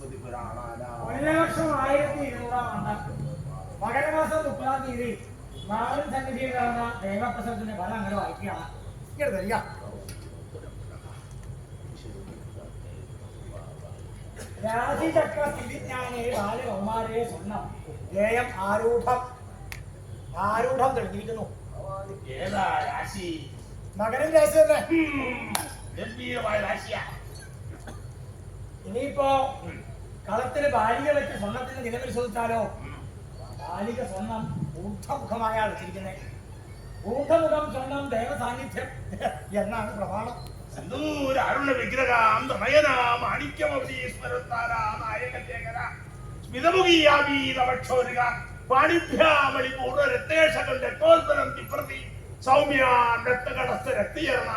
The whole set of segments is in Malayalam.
പുരാണാനാം കൊല്ലവർഷം ആയിരത്തി ഇരുന്നൂറാം ആണ്ട് മകരമാസം മുപ്പതാം തീയതി നാടൻ സന്നിധിയിൽ നടന്ന ദേവപ്രസവത്തിന്റെ ഫലം അങ്ങനെ വായിക്കുകയാണ്. തരിക. രാശിചക്ര സ്ഥിതിജ്ഞാനേ ബാലകൗമാരേ സ്വർണം ലേയം ആരൂഢം. ആരൂഢം തെളിഞ്ഞിരിക്കുന്നു. ഏതാ രാശി? മകരം രാശി തന്നെ. ഗംഭീരമായ രാശിയാ. ഇനിയിപ്പോ കളത്തിന് ബാലിക വെച്ച് സ്വർണത്തിന് നില പരിശോധിച്ചാലോ ബാലിക സ്വർണം ഊർധമുഖമായാണ് വെച്ചിരിക്കുന്നത് ഊർധമുഖം സ്വർണം ദേവസാന്നിധ്യം എന്നാണ് പ്രമാണം. സിന്ദൂര അരുണ വിഗ്രഹാം നയന മാണിക്യമവതീശ്വരത്താര നായകേകര സ്മിതമുഖീയാവീതവക്ഷോരുക പാണിഭ്യാമളി പൂർണ രക്തേഷകൾ രക്തോത്പരം വിപ്രതി സൗമ്യാം രക്തകടസ്ഥ രക്തീകരണ.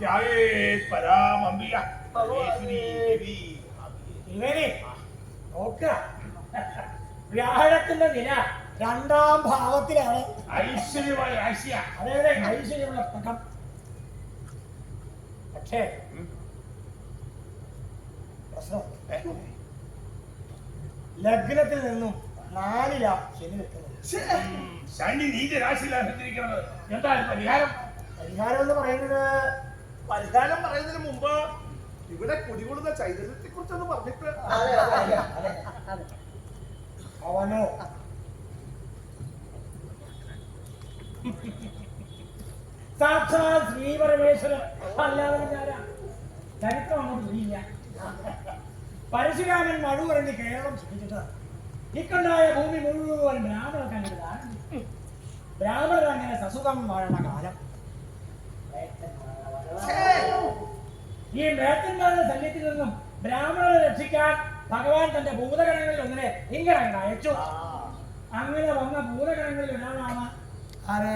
ത്യാഗേ പരാമംബിക. പരമേശ്വരീ ദേവി. നോക്കുക വ്യാഴത്തിന്റെ നില രണ്ടാം ഭാവത്തിലാണ്. ഐശ്വര്യമായ രാശിയാ. അതായത് ഐശ്വര്യമുള്ള പടം പക്ഷേ പ്രശ്നം. ലഗ്നത്തിൽ നിന്നും നാലിലാ ശനി നിൽക്കുന്നത്. ശനി നീച രാശിയിലാണ് എന്താണ് പരിഹാരം? പരിഹാരം എന്ന് പറയുന്നത് പരിഹാരം പറയുന്നതിന് മുമ്പ് ഇവിടെ കുടികൊള്ളുന്ന ചൈതന്യത്തെ കുറിച്ചൊന്ന് പറഞ്ഞിട്ട് അവനോ? സാക്ഷാൽ ശ്രീ പരമേശ്വരൻ അല്ലാതെ ഞാനാ ചരിത്രം അങ്ങോട്ട് തിരിയില്ല. പരശുരാമൻ മഴുവരണ്ടി കേരളം സൃഷ്ടിച്ചിട്ട് ഇക്കുണ്ടായ ഭൂമി മുഴുവൻ ബ്രാഹ്മണർക്ക് അങ്ങനെ. ബ്രാഹ്മണർ അങ്ങനെ സസുഖം വാഴണ കാലം. ഈ മേത്തന്മാരുടെ ശല്യത്തിൽ നിന്നും ബ്രാഹ്മണരെ രക്ഷിക്കാൻ ഭഗവാൻ തന്റെ ഭൂതഗണങ്ങളിൽ ഒന്നിനെ ഇങ്ങനെ അയച്ചു അങ്ങനെ വന്ന ഭൂതഗണങ്ങളിൽ ഒരാളാണ് ആര്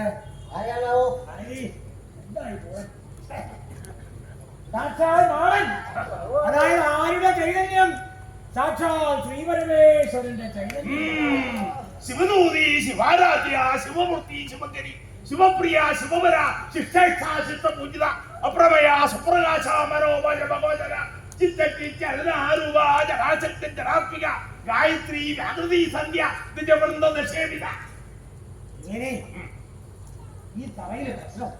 ആരാണാവോ. എന്തായി? സാക്ഷാൽ നാടൻ അതായത് ആരുടെ ചൈതന്യം സാക്ഷാൽ ശ്രീപരമേശ്വരന്റെ ചൈതന്യം. ശിവനൂതി ശിവാരാധ്യ ശിവമൂർത്തി ശിവങ്കരി ശിവപ്രിയ ശിവമര ശിഷ്ട ശിഷ്ടപൂജിത അപ്രമയ സുപ്രകാശ മനോമയ ഭഗവതര ചിത്തറ്റി ചലനാരൂപ ജടാശക്തി ജടാത്മിക ഗായത്രി വ്യാകൃതി സന്ധ്യ നിജവൃന്ദ നിഷേധിത ഇങ്ങനെ. ഈ തറയിലെ പ്രശ്നം